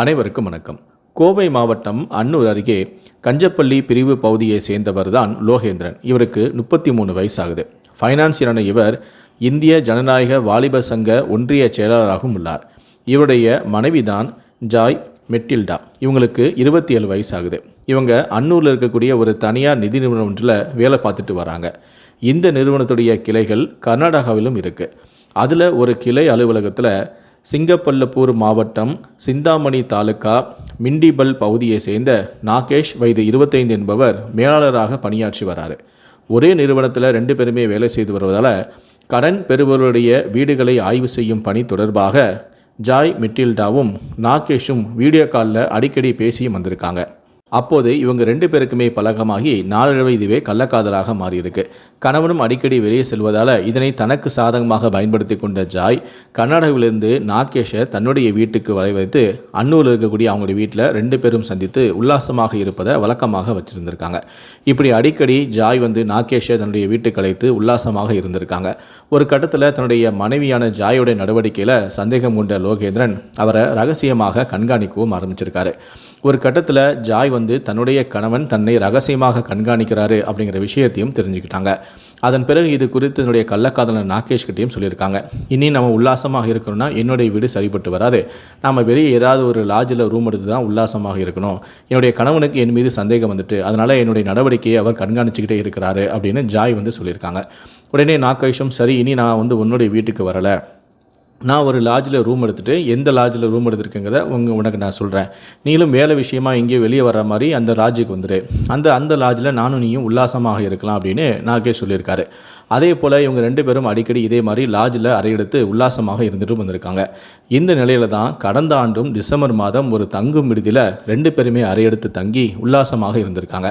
அனைவருக்கும் வணக்கம். கோவை மாவட்டம் அன்னூர் அருகே கஞ்சப்பள்ளி பிரிவு பகுதியை சேர்ந்தவர் தான் லோகேந்திரன். இவருக்கு முப்பத்தி மூணு வயசாகுது ஃபைனான்சியரான இவர் இந்திய ஜனநாயக வாலிப சங்க ஒன்றிய செயலாளராகவும் உள்ளார். இவருடைய மனைவிதான் ஜாய் மெட்டில்டா. இவங்களுக்கு இருபத்தி ஏழு வயசாகுது. இவங்க அன்னூரில் இருக்கக்கூடிய ஒரு தனியார் நிதி நிறுவனம் ஒன்றில் வேலை பார்த்துட்டு வராங்க. இந்த நிறுவனத்துடைய கிளைகள் கர்நாடகாவிலும் இருக்குது அதில் ஒரு கிளை அலுவலகத்தில் சிங்கப்பல்லப்பூர் மாவட்டம் சிந்தாமணி தாலுகா மிண்டிபல் பகுதியை சேர்ந்த நாகேஷ் வயது இருபத்தைந்து என்பவர் மேலாளராக பணியாற்றி வராரு. ஒரே நிறுவனத்தில் ரெண்டு பேருமே வேலை செய்து வருவதால் கடன் பெறுபவருடைய வீடுகளை ஆய்வு செய்யும் பணி தொடர்பாக ஜாய் மிட்டில்டாவும் நாகேஷும் வீடியோ காலில் அடிக்கடி பேசியும் வந்திருக்காங்க. அப்போது இவங்க ரெண்டு பேருக்குமே பழக்கமாகி நாளடைவு இதுவே கள்ளக்காதலாக மாறியிருக்கு. கணவனும் அடிக்கடி வெளியே செல்வதால் இதனை தனக்கு சாதகமாக பயன்படுத்தி கொண்ட ஜாய் கர்நாடகாவிலிருந்து நாகேஷை தன்னுடைய வீட்டுக்கு வரவைத்து அன்னூரில் இருக்கக்கூடிய அவங்களுடைய வீட்டில் ரெண்டு பேரும் சந்தித்து உல்லாசமாக இருப்பதை வழக்கமாக வச்சுருந்துருக்காங்க. இப்படி அடிக்கடி ஜாய் வந்து நாகேஷை தன்னுடைய வீட்டுக்கு அழைத்து உல்லாசமாக இருந்திருக்காங்க. ஒரு கட்டத்தில் தன்னுடைய மனைவியான ஜாயோடைய நடவடிக்கையில் சந்தேகம் கொண்ட லோகேந்திரன் அவரை ரகசியமாக கண்காணிக்கவும் ஆரம்பிச்சிருக்காரு. ஒரு கட்டத்தில் ஜாய் வந்து வந்து தன்னுடைய கணவன் தன்னை ரகசியமாக கண்காணிக்கிறாரு அப்படிங்கிற விஷயத்தையும் தெரிஞ்சுக்கிட்டாங்க. அதன் பிறகு இது குறித்து என்னுடைய கள்ளக்காதலன் நாகேஷ் கிட்டையும் சொல்லியிருக்காங்க. இனி நம்ம உல்லாசமாக இருக்கணும்னா என்னுடைய வீடு சரிப்பட்டு வராது. நம்ம வெளியே ஏதாவது ஒரு லாட்ஜில் ரூம் எடுத்து தான் உல்லாசமாக இருக்கணும். என்னுடைய கணவனுக்கு என் மீது சந்தேகம் வந்துட்டு அதனால் என்னுடைய நடவடிக்கையை அவர் கண்காணிச்சுக்கிட்டே இருக்கிறாரு அப்படின்னு ஜாய் வந்து சொல்லியிருக்காங்க. உடனே நாகேஷும் சரி இனி நான் வந்து உன்னுடைய வீட்டுக்கு வரலை. நான் ஒரு லாட்ஜில் ரூம் எடுத்துகிட்டு எந்த லாட்ஜில் ரூம் எடுத்துருக்கேங்கிறத உங்க உனக்கு நான் சொல்கிறேன் நீங்களும் வேலை விஷயமா எங்கேயோ வெளியே வர மாதிரி அந்த லாட்ஜுக்கு வந்துடு அந்த அந்த லாட்ஜில் நானும் நீயும் உல்லாசமாக இருக்கலாம் அப்படின்னு நாகேஷ் சொல்லியிருக்காரு. அதே போல் இவங்க ரெண்டு பேரும் அடிக்கடி இதே மாதிரி லாட்ஜில் அறையெடுத்து உல்லாசமாக இருந்துட்டு வந்திருக்காங்க. இந்த நிலையில தான் கடந்த ஆண்டும் டிசம்பர் மாதம் ஒரு தங்கும் விடுதியில் ரெண்டு பேருமே அறையெடுத்து தங்கி உல்லாசமாக இருந்திருக்காங்க.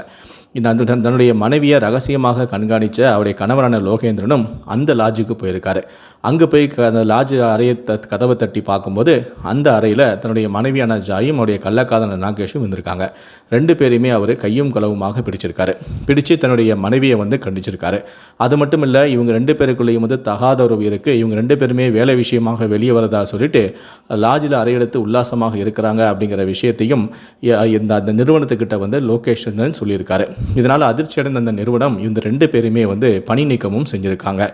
இந்த அந்த தன்னுடைய மனைவியை ரகசியமாக கண்காணித்த அவருடைய கணவரான லோகேந்திரனும் அந்த லாட்ஜுக்கு போயிருக்காரு. அங்கே போய் க- அந்த லாட்ஜ் அறையை த கதவை தட்டி பார்க்கும்போது அந்த அறையில் தன்னுடைய மனைவியான ஜாயும் அவருடைய கள்ளக்காதன நாகேஷும் இருந்திருக்காங்க. ரெண்டு பேரையுமே அவர் கையும் களவுமாக பிடிச்சிருக்காரு. பிடிச்சு தன்னுடைய மனைவியை வந்து கண்டிச்சிருக்காரு. அது மட்டும் இல்லை இவங்க ரெண்டு பேருக்குள்ளேயும் வந்து தகாத உறவு இருக்குது இவங்க ரெண்டு பேருமே வேலை விஷயமாக வெளியே வரதா சொல்லிட்டு லாட்ஜில் அறையெடுத்து உல்லாசமாக இருக்கிறாங்க அப்படிங்கிற விஷயத்தையும் இந்த அந்த நிறுவனத்துக்கிட்ட வந்து லோகேஷன் சொல்லியிருக்காரு. இதனால் அதிர்ச்சி அடைந்த அந்த நிறுவனம் இந்த ரெண்டு பேருமே வந்து பணி நீக்கமும் செஞ்சுருக்காங்க.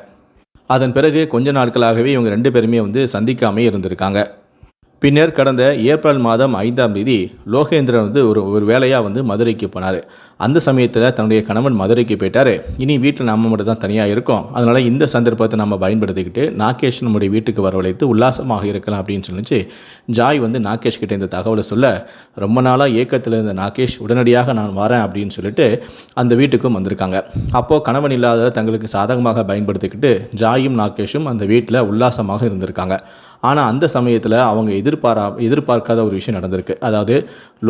அதன் பிறகு கொஞ்ச நாட்களாகவே இவங்க ரெண்டு பேருமே வந்து சந்திக்காமே இருந்திருக்காங்க. பின்னர் கடந்த ஏப்ரல் மாதம் ஐந்தாம் தேதி லோகேந்திரன் வந்து ஒரு ஒரு வேலையாக வந்து மதுரைக்கு போனார். அந்த சமயத்தில் தன்னுடைய கணவன் மதுரைக்கு போயிட்டார். இனி வீட்டில் நம்ம மட்டும் தான் தனியாக இருக்கோம். அதனால் இந்த சந்தர்ப்பத்தை நம்ம பயன்படுத்திக்கிட்டு நாகேஷ் நம்முடைய வீட்டுக்கு வரவழைத்து உல்லாசமாக இருக்கலாம் அப்படின்னு சொல்லிச்சு. ஜாய் வந்து நாகேஷ் கிட்டே இந்த தகவலை சொல்ல ரொம்ப நாளாக ஏக்கத்தில் இருந்த நாகேஷ் உடனடியாக நான் வரேன் அப்படின்னு சொல்லிட்டு அந்த வீட்டுக்கும் வந்திருக்காங்க. அப்போது கணவன் இல்லாத தங்களுக்கு சாதகமாக பயன்படுத்திக்கிட்டு ஜாயும் நாகேஷும் அந்த வீட்டில் உல்லாசமாக இருந்திருக்காங்க. ஆனால் அந்த சமயத்தில் அவங்க எதிர்பாரா எதிர்பார்க்காத ஒரு விஷயம் நடந்திருக்கு. அதாவது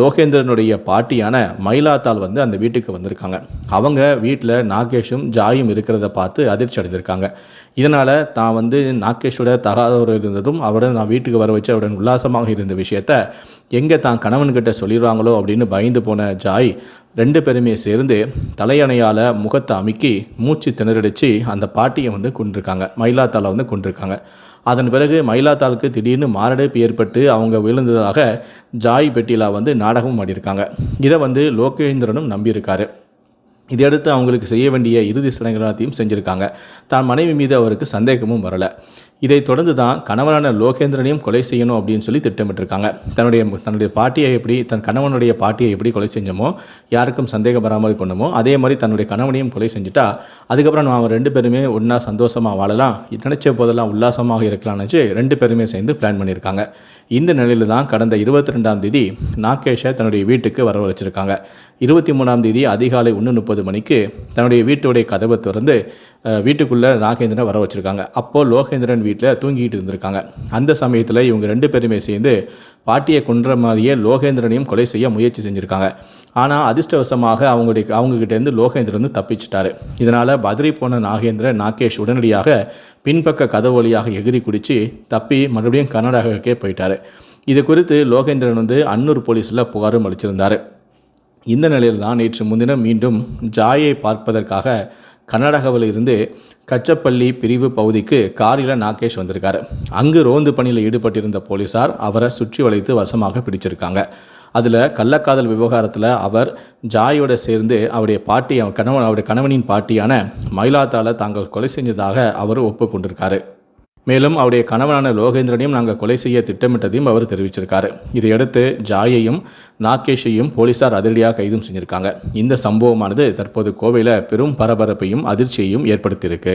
லோகேந்திரனுடைய பாட்டியான மயிலாத்தாள் வந்து அந்த வீட்டுக்கு வந்திருக்காங்க. அவங்க வீட்டில் நாகேஷும் ஜாயும் இருக்கிறத பார்த்து அதிர்ச்சி அடைந்திருக்காங்க. இதனால் தான் வந்து நாகேஷோட தகாதவர் இருந்ததும் அவரை நான் வீட்டுக்கு வர வச்சு அவருடன் உல்லாசமாக இருந்த விஷயத்த எங்கே தான் கணவன்கிட்ட சொல்லிடுவாங்களோ அப்படின்னு பயந்து போன ஜாய் ரெண்டு பேருமே சேர்ந்து தலையணையால் முகத்தை அமுக்கி மூச்சு திணறடிச்சு அந்த பாட்டியை வந்து கொண்டிருக்காங்க மயிலாத்தாளை வந்து கொண்டிருக்காங்க அதன் பிறகு மயிலாத்தாளுக்கு திடீர்னு மாரடைப்பு ஏற்பட்டு அவங்க விழுந்ததாக ஜாய் பெட்டிலா வந்து நாடகமும் ஆடியிருக்காங்க. இதை வந்து லோகேந்திரனும் நம்பியிருக்காரு. இதையடுத்து அவங்களுக்கு செய்ய வேண்டிய இறுதி சடங்கு எல்லாத்தையும் செஞ்சுருக்காங்க. தான் மனைவி மீது அவருக்கு சந்தேகமும் வரலை. இதைத் தொடர்ந்து தான் கணவனான லோகேந்திரனையும் கொலை செய்யணும் அப்படின்னு சொல்லி திட்டமிட்டிருக்காங்க. தன்னுடைய தன்னுடைய பாட்டியை எப்படி தன் கணவனுடைய பாட்டியை எப்படி கொலை செஞ்சோமோ யாருக்கும் சந்தேகம் வராமல் கொண்டமோ அதே மாதிரி தன்னுடைய கணவனையும் கொலை செஞ்சுட்டா அதுக்கப்புறம் நம்ம ரெண்டு பேருமே ஒன்றா சந்தோஷமாக வாழலாம் நினச்ச போதெல்லாம் உல்லாசமாக இருக்கலாம்னு ரெண்டு பேருமே சேர்ந்து பிளான் பண்ணியிருக்காங்க. இந்த நிலையில் தான் கடந்த இருபத்தி ரெண்டாம் தேதி நாகேஷை தன்னுடைய வீட்டுக்கு வரவழைச்சிருக்காங்க. இருபத்தி மூணாம் தேதி அதிகாலை ஒன்று முப்பது மணிக்கு தன்னுடைய வீட்டுடைய கதவை திறந்து வீட்டுக்குள்ளே நாகேந்திரனை வர வச்சுருக்காங்க. அப்போது லோகேந்திரன் வீட்டில் தூங்கிட்டு இருந்திருக்காங்க. அந்த சமயத்தில் இவங்க ரெண்டு பேருமே சேர்ந்து பாட்டியை கொன்ற மாதிரியே லோகேந்திரனையும் கொலை செய்ய முயற்சி செஞ்சுருக்காங்க. ஆனால் அதிர்ஷ்டவசமாக அவங்களுடைய அவங்ககிட்டேருந்து லோகேந்திரன் வந்து தப்பிச்சிட்டாரு. இதனால் பதறி போன நாகேந்திரன் நாகேஷ் உடனடியாக பின்பக்க கதவு வழியாக எகிரி குடித்து தப்பி மறுபடியும் கர்நாடகாவுக்கே போயிட்டார். இது குறித்து லோகேந்திரன் வந்து அன்னூர் போலீஸில் புகாரும் அளிச்சிருந்தார். இந்த நிலையில் தான் நேற்று முன்தினம் மீண்டும் ஜாயை பார்ப்பதற்காக கர்நாடகாவில் இருந்து கச்சப்பள்ளி பிரிவு பகுதிக்கு காரில் நாகேஷ் வந்திருக்காரு. அங்கு ரோந்து பணியில் ஈடுபட்டிருந்த போலீசார் அவரை சுற்றி வளைத்து வசமாக பிடிச்சிருக்காங்க. அதில் கள்ளக்காதல் விவகாரத்தில் அவர் ஜாயோட சேர்ந்து அவருடைய பாட்டி அவன் கணவன் அவருடைய கணவனின் பாட்டியான மயிலாத்தால தாங்கள் கொலை செஞ்சதாக அவர் ஒப்புக்கொண்டிருக்காரு. மேலும் அவருடைய கணவனான லோகேந்திரனையும் நாங்கள் கொலை செய்ய திட்டமிட்டதையும் அவர் தெரிவிச்சிருக்காரு. இதையடுத்து ஜாயையும் நாகேஷையும் போலீசார் அதிரடியாக கைதும் செஞ்சிருக்காங்க. இந்த சம்பவமானது தற்போது கோவையில் பெரும் பரபரப்பையும் அதிர்ச்சியையும் ஏற்படுத்தியிருக்கு.